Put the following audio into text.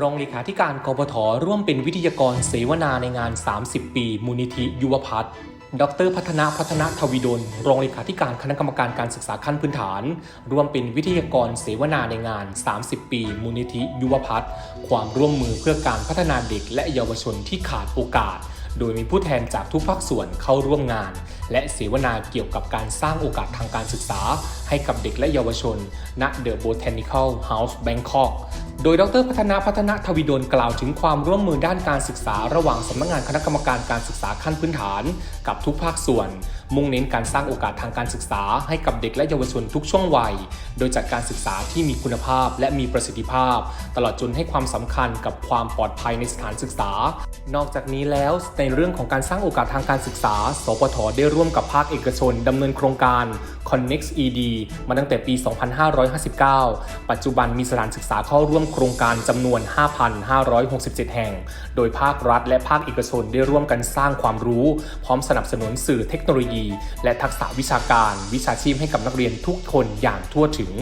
รองเลขาธิการกปทร่วมเป็นวิทยากรเสวนาในงาน 30 ปี มูลนิธิยุวพัฒน์ดร พัฒนาพัฒนาทวีดล รองเลขาธิการคณะกรรมการการศึกษาขั้นพื้นฐาน ร่วมเป็นวิทยากรเสวนาในงาน 30 ปี มูลนิธิยุวพัฒน์ความร่วมมือเพื่อการพัฒนาเด็กและเยาวชนที่ขาดโอกาส โดยมีผู้แทนจากทุกภาคส่วนเข้าร่วมงาน และเสวนาเกี่ยวกับการสร้างโอกาสทางการศึกษา ให้กับเด็กและเยาวชน ณ The Botanical House Bangkok โดยดรพัฒนาพัฒนาทวีดลกล่าวถึงความร่วมมือด้านการศึกษา ระหว่างสำนักงานคณะกรรมการการศึกษาขั้นพื้นฐาน กับทุกภาคส่วนมุ่งเน้นการสร้างโอกาสทางการศึกษาให้กับเด็กและเยาวชนทุกช่วงวัย โดยจัดการศึกษาที่มีคุณภาพและมีประสิทธิภาพ ตลอดจนให้ความสำคัญกับความปลอดภัยในสถานศึกษา นอกจากนี้แล้วในเรื่องของการสร้างโอกาสทางการศึกษา สปทได้ร่วมกับภาคเอกชนดำเนินโครงการ Connect ED มาตั้งแต่ปี 2559 ปัจจุบันมีสถานศึกษาเข้าร่วมโครงการจำนวน 5,567 แห่ง โดยภาครัฐและภาคเอกชนได้ร่วมกันสร้างความรู้ พร้อมสนับสนุนสื่อเทคโนโลยียี และทักษะวิชาการวิชาชีพให้กับนักเรียนทุกคนอย่างทั่วถึง